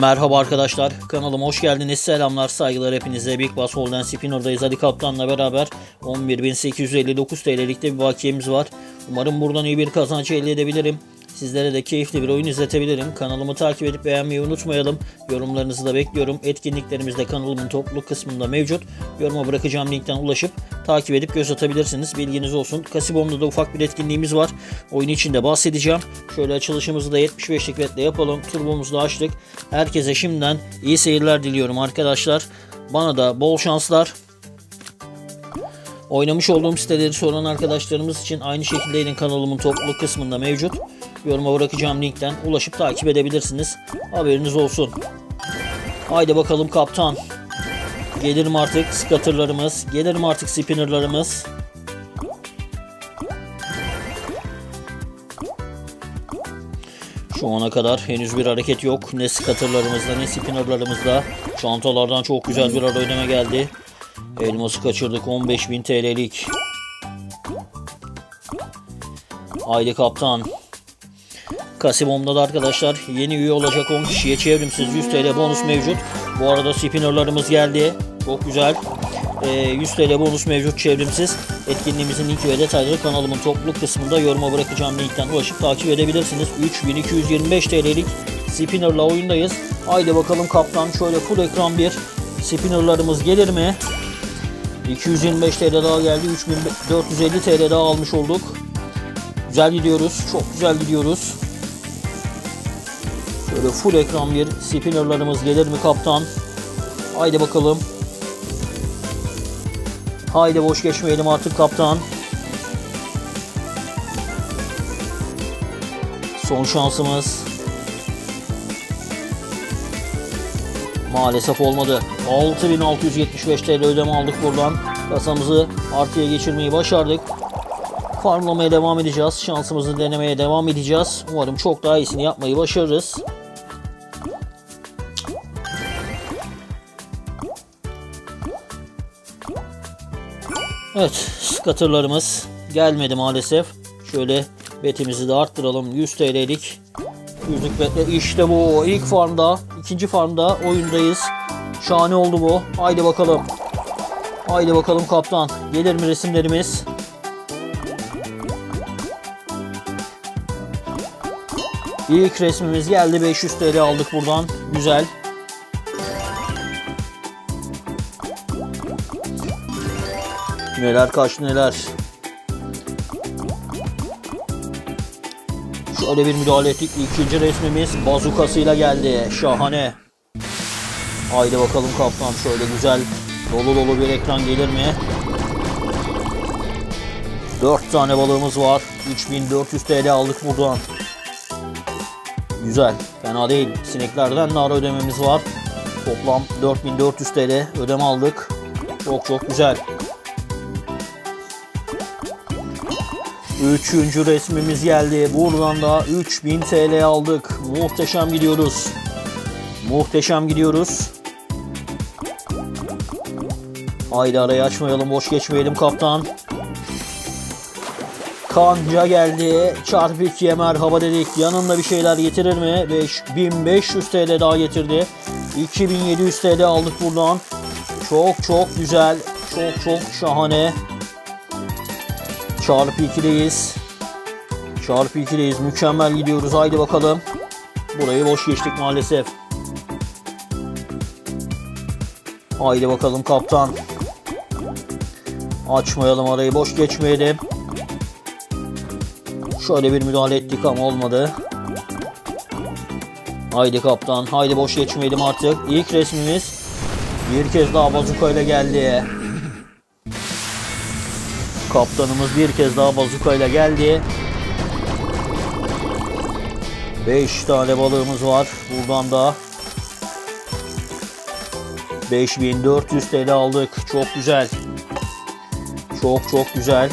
Merhaba arkadaşlar, kanalıma hoş geldiniz. Selamlar, saygılar hepinize. Big Bass Holden Spinner'dayız. Ali Kaptan'la beraber 11.859 TL'likte bir bakiyemiz var. Umarım buradan iyi bir kazanç elde edebilirim. Sizlere de keyifli bir oyun izletebilirim. Kanalımı takip edip beğenmeyi unutmayalım. Yorumlarınızı da bekliyorum. Etkinliklerimiz de kanalımın topluluk kısmında mevcut. Yoruma bırakacağım linkten ulaşıp takip edip göz atabilirsiniz. Bilginiz olsun. Kasibom'da da ufak bir etkinliğimiz var. Oyun içinde bahsedeceğim. Şöyle açılışımızı da 75'lik vetle yapalım. Turbomuzu da açtık. Herkese şimdiden iyi seyirler diliyorum arkadaşlar. Bana da bol şanslar. Oynamış olduğum siteleri soran arkadaşlarımız için aynı şekilde yine kanalımın topluluk kısmında mevcut. Yoruma bırakacağım linkten ulaşıp takip edebilirsiniz. Haberiniz olsun. Haydi bakalım kaptan. Gelir mi artık scatterlarımız? Gelir mi artık spinnerlarımız? Şu ana kadar henüz bir hareket yok. Ne scatterlarımızda ne spinnerlarımızda. Çantalardan çok güzel bir ara ödeme geldi. Elması kaçırdık 15.000 TL'lik. Haydi kaptan. Kasibom'da da arkadaşlar yeni üye olacak 10 kişiye çevrimsiz 100 TL bonus mevcut. Bu arada spinnerlarımız geldi. Çok güzel. Ee, 100 TL bonus mevcut çevrimsiz. Etkinliğimizin linki ve detayları kanalımın topluluk kısmında yoruma bırakacağım linkten ulaşıp takip edebilirsiniz. 3225 TL'lik spinnerla oyundayız. Haydi bakalım kaptan şöyle full ekran bir spinnerlarımız gelir mi? 225 TL daha geldi. 3450 TL daha almış olduk. Güzel gidiyoruz. Çok güzel gidiyoruz. Şöyle full ekran bir spinnerlarımız gelir mi kaptan? Haydi bakalım. Haydi boş geçmeyelim artık kaptan. Son şansımız. Maalesef olmadı. 6675 TL ödeme aldık buradan. Kasamızı artıya geçirmeyi başardık. Farmlamaya devam edeceğiz. Şansımızı denemeye devam edeceğiz. Umarım çok daha iyisini yapmayı başarırız. Evet, scatterlarımız gelmedi maalesef. Şöyle betimizi de arttıralım. 100 TL'lik yüzlük betle. İşte bu. İlk farmda, ikinci farmda oyundayız. Şahane oldu bu. Haydi bakalım. Haydi bakalım kaptan. Gelir mi resimlerimiz? İlk resmimiz geldi. 500 TL aldık buradan. Güzel. Neler kaç neler. Şöyle bir müdahale ettik. İkinci resmimiz bazukasıyla geldi. Şahane. Haydi bakalım kaptan şöyle güzel dolu dolu bir ekran gelir mi? 4 tane balığımız var. 3400 TL aldık buradan. Güzel. Fena değil. Sineklerden de ara ödememiz var. Toplam 4400 TL ödeme aldık. Çok çok güzel. Üçüncü resmimiz geldi. Buradan da 3000 TL aldık. Muhteşem gidiyoruz. Muhteşem gidiyoruz. Haydi arayı açmayalım, boş geçmeyelim kaptan. Kanca geldi. Çarpı 2'ye merhaba dedik. Yanında bir şeyler getirir mi? 5500 TL daha getirdi. 2700 TL aldık buradan. Çok çok güzel. Çok çok şahane. Çarpı 2'deyiz. Çarpı 2'deyiz. Mükemmel gidiyoruz. Haydi bakalım. Burayı boş geçtik maalesef. Haydi bakalım kaptan. Açmayalım arayı boş geçmeyelim. Şöyle bir müdahale ettik ama olmadı. Haydi kaptan. Haydi boş geçmeyelim artık. İlk resmimiz bir kez daha bazuka ile geldi. Kaptanımız bir kez daha bazuka ile geldi. 5 tane balığımız var. Buradan da 5400 TL aldık. Çok güzel. Çok çok güzel.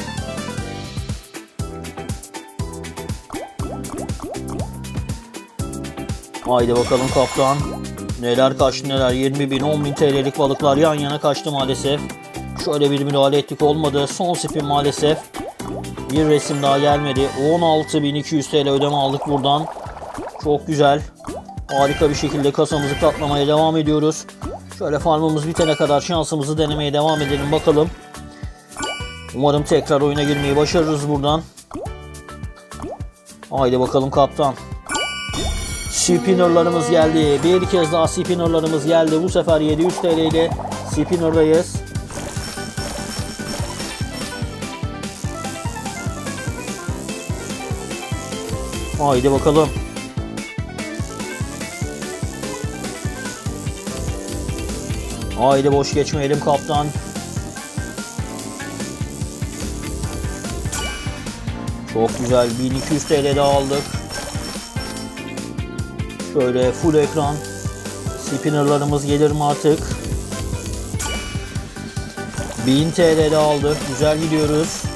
Haydi bakalım kaptan. Neler kaçtı neler 20 bin 10 bin TL'lik balıklar yan yana kaçtı maalesef. Şöyle bir müdahale ettik olmadı. Son spin maalesef. Bir resim daha gelmedi. 16.200 TL ödeme aldık buradan. Çok güzel. Harika bir şekilde kasamızı katlamaya devam ediyoruz. Şöyle farmımız bitene kadar şansımızı denemeye devam edelim bakalım. Umarım tekrar oyuna girmeyi başarırız buradan. Haydi bakalım kaptan. Spinner'larımız geldi. Bir kez daha spinner'larımız geldi. Bu sefer 700 TL ile spinner'dayız. Haydi bakalım. Haydi boş geçmeyelim kaptan. Çok güzel 1200 TL de aldık. Şöyle full ekran. Spinnerlarımız gelir mi artık? 1000 TL de aldık. Güzel gidiyoruz.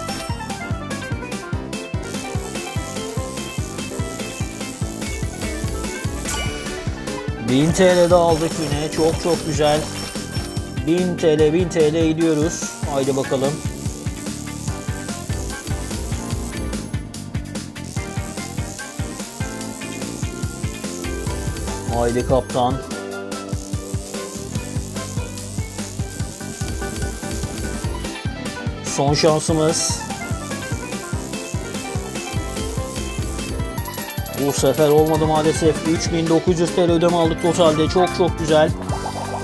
Bin TL de aldık yine. Çok çok güzel. 1000 TL 1000 TL gidiyoruz. Haydi bakalım. Haydi kaptan. Son şansımız. Bu sefer olmadı maalesef. 3900 TL ödeme aldık totalde. Çok çok güzel.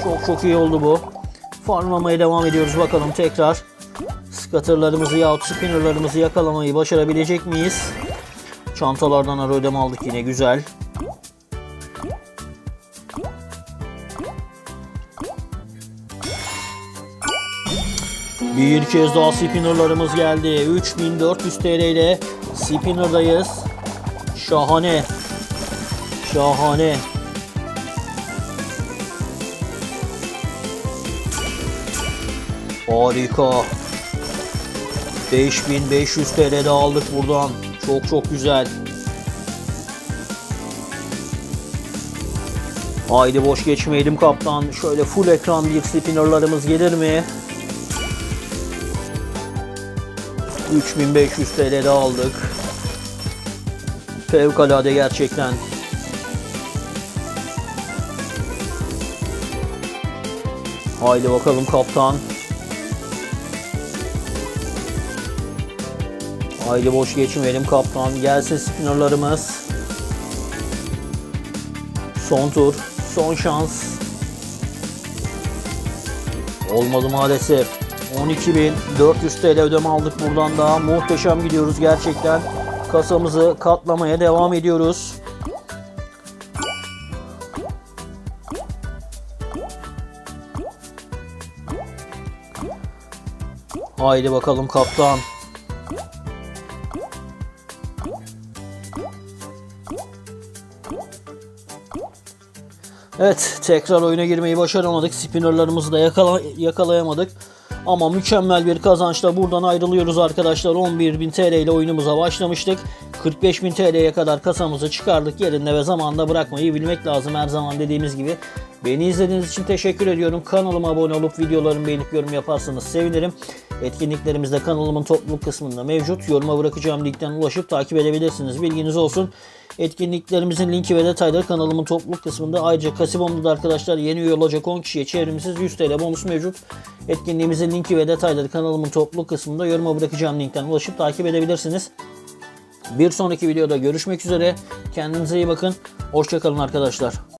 Çok çok iyi oldu bu. Farmlamaya devam ediyoruz bakalım tekrar. Scatter'larımızı yahut spinner'larımızı yakalamayı başarabilecek miyiz? Çantalardan ara ödeme aldık yine güzel. Bir kez daha spinner'larımız geldi. 3400 TL ile spinner'dayız. Şahane. Şahane. Harika. 5500 TL de aldık buradan. Çok çok güzel. Haydi boş geçmeyelim kaptan. Şöyle full ekran bir spinnerlarımız gelir mi? 3500 TL de aldık. Fevkalade gerçekten. Haydi bakalım kaptan. Haydi boş geçmeyelim kaptan. Gelsin spinnerlarımız. Son tur. Son şans. Olmadı maalesef. 12.400 TL ödeme aldık buradan da. Muhteşem gidiyoruz gerçekten. Kasamızı katlamaya devam ediyoruz. Haydi bakalım kaptan. Evet tekrar oyuna girmeyi başaramadık. Spinnerlarımızı da yakala yakalayamadık. Ama mükemmel bir kazançla buradan ayrılıyoruz arkadaşlar. 11.000 TL ile oyunumuza başlamıştık. 45.000 TL'ye kadar kasamızı çıkardık. Yerinde ve zamanında bırakmayı bilmek lazım. Her zaman dediğimiz gibi. Beni izlediğiniz için teşekkür ediyorum. Kanalıma abone olup videolarımı beğenip yorum yaparsanız sevinirim. Etkinliklerimiz de kanalımın topluluk kısmında mevcut. Yoruma bırakacağım linkten ulaşıp takip edebilirsiniz. Bilginiz olsun. Etkinliklerimizin linki ve detayları kanalımın topluluk kısmında. Ayrıca Kasibom'da da arkadaşlar yeni üye olacak 10 kişiye çevrimsiz 100 TL bonus mevcut. Etkinliğimizin linki ve detayları kanalımın topluluk kısmında. Yoruma bırakacağım linkten ulaşıp takip edebilirsiniz. Bir sonraki videoda görüşmek üzere. Kendinize iyi bakın. Hoşçakalın arkadaşlar.